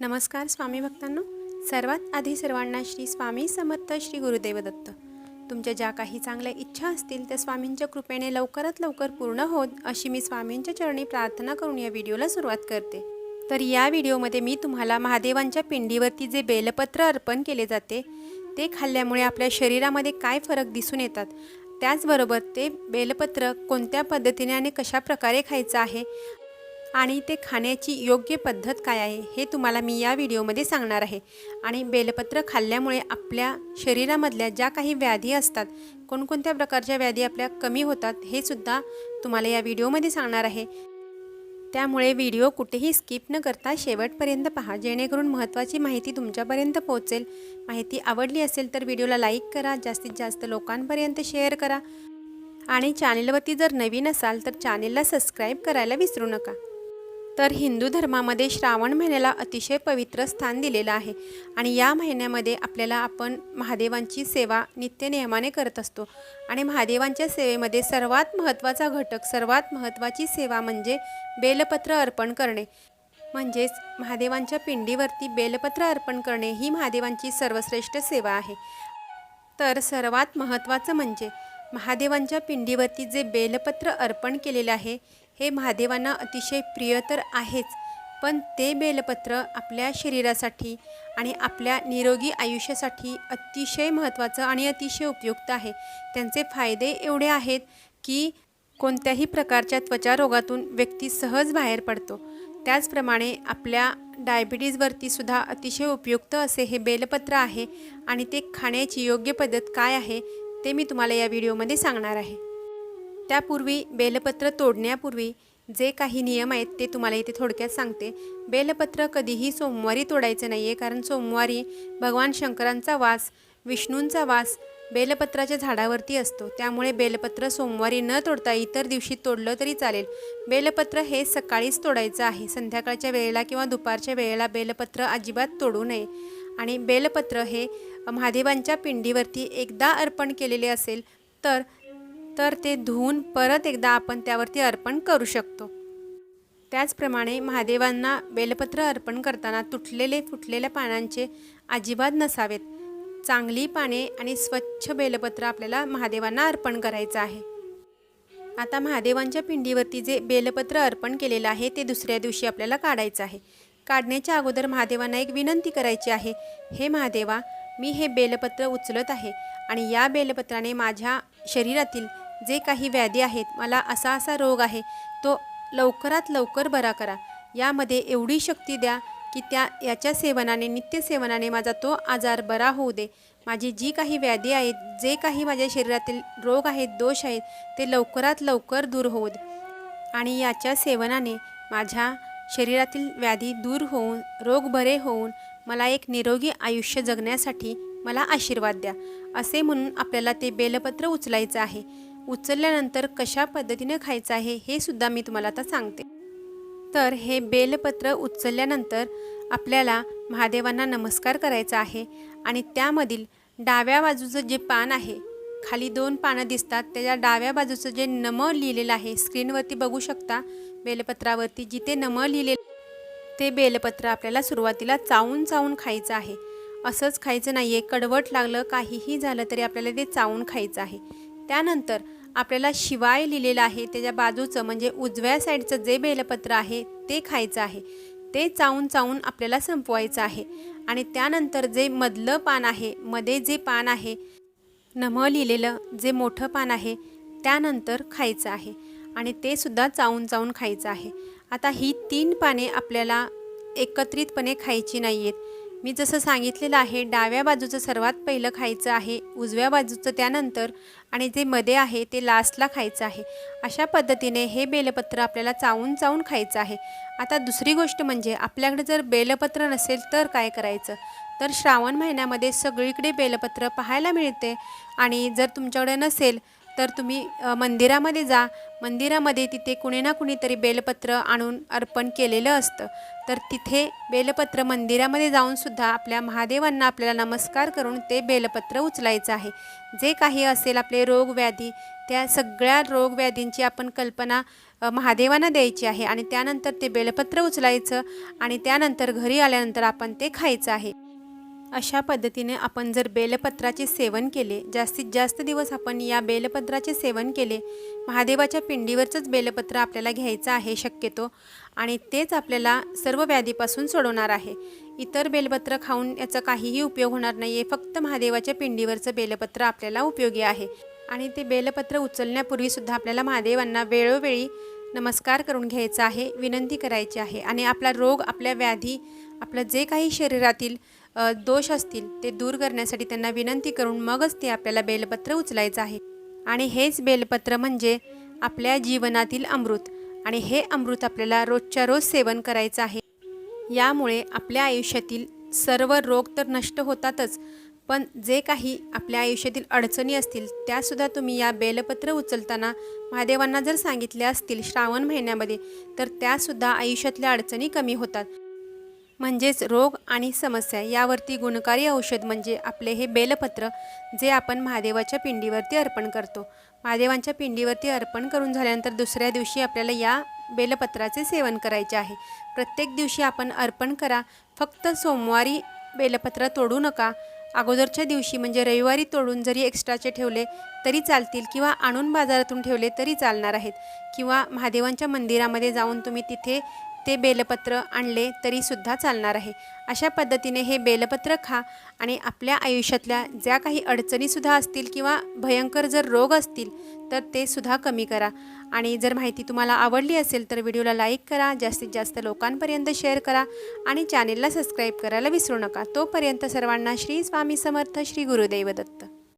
नमस्कार स्वामी भक्तांनो. सर्वात आधी सर्वांना श्री स्वामी समर्थ श्री गुरुदेव दत्त तुमच्या ज्या काही चांगल्या इच्छा असतील त्या स्वामींच्या कृपेने लवकरात लवकर पूर्ण होत अशी मी स्वामींच्या चरणी प्रार्थना करून या व्हिडिओला सुरुवात करते. तर या व्हिडिओमध्ये मी तुम्हाला महादेवांच्या पिंडीवरती जे बेलपत्र अर्पण केले जाते ते खाल्ल्यामुळे आपल्या शरीरामध्ये काय फरक दिसून येतात? त्याचबरोबर ते बेलपत्र कोणत्या पद्धतीने आणि कशा प्रकारे खायचं आहे? आणि ते खाण्याची योग्य पद्धत काय आहे हे तुम्हाला मी या व्हिडिओमध्ये सांगणार आहे. आणि बेलपत्र खाल्ल्यामुळे आपल्या शरीरामधल्या ज्या काही व्याधी असतात कोणकोणत्या प्रकारच्या व्याधी आपल्या कमी होतात हे सुद्धा तुम्हाला या व्हिडिओमध्ये सांगणार आहे. त्यामुळे व्हिडिओ कुठेही स्किप न करता शेवटपर्यंत पहा जेणेकरून महत्त्वाची माहिती तुमच्यापर्यंत पोहोचेल. माहिती आवडली असेल तर व्हिडिओला लाईक करा जास्तीत जास्त लोकांपर्यंत शेअर करा. आणि चॅनेलवरती जर नवीन असाल तर चॅनेलला सबस्क्राईब करायला विसरू नका. तर हिंदू धर्मामध्ये श्रावण महिन्याला अतिशय पवित्र स्थान दिलेलं आहे. आणि या महिन्यामध्ये आपल्याला आपण महादेवांची सेवा नित्यनियमाने करत असतो. आणि महादेवांच्या सेवेमध्ये सर्वात महत्त्वाचा घटक सर्वात महत्त्वाची सेवा म्हणजे बेलपत्र अर्पण करणे. म्हणजेच महादेवांच्या पिंडीवरती बेलपत्र अर्पण करणे ही महादेवांची सर्वश्रेष्ठ सेवा आहे. तर सर्वात महत्त्वाचं म्हणजे महादेवांच्या पिंडीवरती जे बेलपत्र अर्पण केलेलं आहे हे महादेवांना अतिशय प्रिय तर आहेच. पण ते बेलपत्र आपल्या शरीरासाठी आणि आपल्या निरोगी आयुष्यासाठी अतिशय महत्त्वाचं आणि अतिशय उपयुक्त आहे. त्यांचे फायदे एवढे आहेत की कोणत्याही प्रकारच्या त्वचा रोगातून व्यक्ती सहज बाहेर पडतो. त्याचप्रमाणे आपल्या डायबिटीजवरती सुद्धा अतिशय उपयुक्त असे हे बेलपत्र आहे आणि ते खाण्याची योग्य पद्धत काय आहे ते मी तुम्हाला या व्हिडिओमध्ये सांगणार आहे. त्यापूर्वी बेलपत्र तोडण्यापूर्वी जे काही नियम आहेत ते तुम्हाला इथे थोडक्यात सांगते. बेलपत्र कधीही सोमवारी तोडायचं नाही आहे कारण सोमवारी भगवान शंकरांचा वास विष्णूंचा वास बेलपत्राच्या झाडावरती असतो. त्यामुळे बेलपत्र सोमवारी न तोडता इतर दिवशी तोडलं तरी चालेल. बेलपत्र हे सकाळीच तोडायचं आहे. संध्याकाळच्या वेळेला किंवा दुपारच्या वेळेला बेलपत्र अजिबात तोडू नये. आणि बेलपत्र हे महादेवांच्या पिंडीवरती एकदा अर्पण केलेले असेल तर तर ते धुवून परत एकदा आपण त्यावरती अर्पण करू शकतो. त्याचप्रमाणे महादेवांना बेलपत्र अर्पण करताना तुटलेले फुटलेल्या पानांचे अजिबात नसावेत. चांगली पाने आणि स्वच्छ बेलपत्र आपल्याला महादेवांना अर्पण करायचं आहे. आता महादेवांच्या पिंडीवरती जे बेलपत्र अर्पण केलेलं आहे ते दुसऱ्या दिवशी आपल्याला काढायचं आहे. काढण्याच्या अगोदर महादेवांना एक विनंती करायची आहे हे महादेवा मी हे बेलपत्र उचलत आहे आणि या बेलपत्राने माझ्या शरीरातील जे काही व्याधी आहेत मला असा असा रोग आहे तो लवकरात लवकर बरा करा. यामध्ये एवढी शक्ती द्या की त्या याच्या सेवनाने नित्यसेवनाने माझा तो आजार बरा होऊ दे. माझी जी काही व्याधी आहेत जे काही माझ्या शरीरातील रोग आहेत दोष आहेत ते लवकरात लवकर दूर होऊ दे. आणि याच्या सेवनाने माझ्या शरीरातील व्याधी दूर होऊन रोग बरे होऊन मला एक निरोगी आयुष्य जगण्यासाठी मला आशीर्वाद द्या असे म्हणून आपल्याला ते बेलपत्र उचलायचं आहे. उचलल्यानंतर कशा पद्धतीने खायचं आहे हे सुद्धा मी तुम्हाला आता सांगते. तर हे बेलपत्र उचलल्यानंतर आपल्याला महादेवांना नमस्कार करायचा आहे आणि त्यामधील डाव्या बाजूचं जे पान आहे खाली दोन पानं दिसतात. त्याच्या डाव्या बाजूचं जे नम लिहिलेलं आहे स्क्रीनवरती बघू शकता बेलपत्रावरती. जिथे नम लिहिलेलं ते बेलपत्र आपल्याला सुरुवातीला चावून चावून खायचं आहे. असंच खायचं नाही आहे कडवट लागलं काहीही झालं तरी आपल्याला ते चावून खायचं आहे. त्यानंतर आपल्याला शिवाय लिहिलेलं आहे त्याच्या बाजूचं म्हणजे उजव्या साईडचं जे बेलपत्र आहे ते खायचं आहे. ते चावून चावून आपल्याला संपवायचं आहे. आणि त्यानंतर जे मधलं पान आहे मध्ये जे पान आहे नम लिहिलेलं जे मोठं पान आहे त्यानंतर खायचं आहे आणि ते सुद्धा चावून चावून खायचं आहे. आता ही तीन पाने आपल्याला एकत्रितपणे खायची नाही आहेत मी जसं सांगितलेलं आहे डाव्या बाजूचं सर्वात पहिलं खायचं आहे उजव्या बाजूचं त्यानंतर आणि जे मध्ये आहे ते लास्टला खायचं आहे. अशा पद्धतीने हे बेलपत्र आपल्याला चावून चावून खायचं आहे. आता दुसरी गोष्ट म्हणजे आपल्याकडे जर बेलपत्र नसेल तर काय करायचं? तर श्रावण महिन्यामध्ये सगळीकडे बेलपत्र पाहायला मिळते आणि जर तुमच्याकडे नसेल तर तुम्ही मंदिरामध्ये जा. मंदिरामध्ये तिथे कुणी ना कुणीतरी बेलपत्र आणून अर्पण केलेलं असतं. तर तिथे बेलपत्र मंदिरामध्ये जाऊनसुद्धा आपल्या महादेवांना आपल्याला नमस्कार करून ते बेलपत्र उचलायचं आहे. जे काही असेल आपले रोगव्याधी त्या सगळ्या रोगव्याधींची आपण कल्पना महादेवांना द्यायची आहे आणि त्यानंतर ते बेलपत्र उचलायचं आणि त्यानंतर घरी आल्यानंतर आपण ते खायचं आहे. अशा पद्धतीने आपण जर बेलपत्राचे सेवन केले जास्तीत जास्त दिवस आपण या बेलपत्राचे सेवन केले महादेवाच्या पिंडीवरचंच बेलपत्र आपल्याला घ्यायचं आहे शक्यतो आणि तेच आपल्याला सर्व व्याधीपासून सोडवणार आहे. इतर बेलपत्र खाऊन याचा काहीही उपयोग होणार नाही आहे फक्त महादेवाच्या पिंडीवरचं बेलपत्र आपल्याला उपयोगी आहे. आणि ते बेलपत्र उचलण्यापूर्वीसुद्धा आपल्याला महादेवांना वेळोवेळी नमस्कार करून घ्यायचा आहे विनंती करायची आहे. आणि आपला रोग आपल्या व्याधी आपलं जे काही शरीरातील दोष असतील ते दूर करण्यासाठी त्यांना विनंती करून मगच ते आपल्याला बेलपत्र उचलायचं आहे. आणि हेच बेलपत्र म्हणजे आपल्या जीवनातील अमृत. आणि हे अमृत आपल्याला रोजच्या रोज सेवन करायचं आहे. यामुळे आपल्या आयुष्यातील सर्व रोग तर नष्ट होतातच पण जे काही आपल्या आयुष्यातील अडचणी असतील त्यासुद्धा तुम्ही या बेलपत्र उचलताना महादेवांना जर सांगितल्या असतील श्रावण महिन्यामध्ये तर त्यासुद्धा आयुष्यातल्या अडचणी कमी होतात. म्हणजेच रोग आणि समस्या यावरती गुणकारी औषध म्हणजे आपले हे बेलपत्र जे आपण महादेवाच्या पिंडीवरती अर्पण करतो. महादेवांच्या पिंडीवरती अर्पण करून झाल्यानंतर दुसऱ्या दिवशी आपल्याला या बेलपत्राचे सेवन करायचे आहे. प्रत्येक दिवशी आपण अर्पण करा. फक्त सोमवारी बेलपत्र तोडू नका. अगोदरच्या दिवशी म्हणजे रविवारी तोडून जरी एक्स्ट्राचे ठेवले तरी चालतील किंवा आणून बाजारातून ठेवले तरी चालणार आहेत. किंवा महादेवांच्या मंदिरामध्ये जाऊन तुम्ही तिथे ते बेलपत्र आणले तरीसुद्धा चालणार आहे. अशा पद्धतीने हे बेलपत्र खा आणि आपल्या आयुष्यातल्या ज्या काही अडचणीसुद्धा असतील किंवा भयंकर जर रोग असतील तर ते सुद्धा कमी करा. आणि जर माहिती तुम्हाला आवडली असेल तर व्हिडिओला लाईक करा जास्तीत जास्त लोकांपर्यंत शेअर करा आणि चॅनेलला सबस्क्राईब करायला विसरू नका. तोपर्यंत सर्वांना श्री स्वामी समर्थ श्री गुरुदेव दत्त.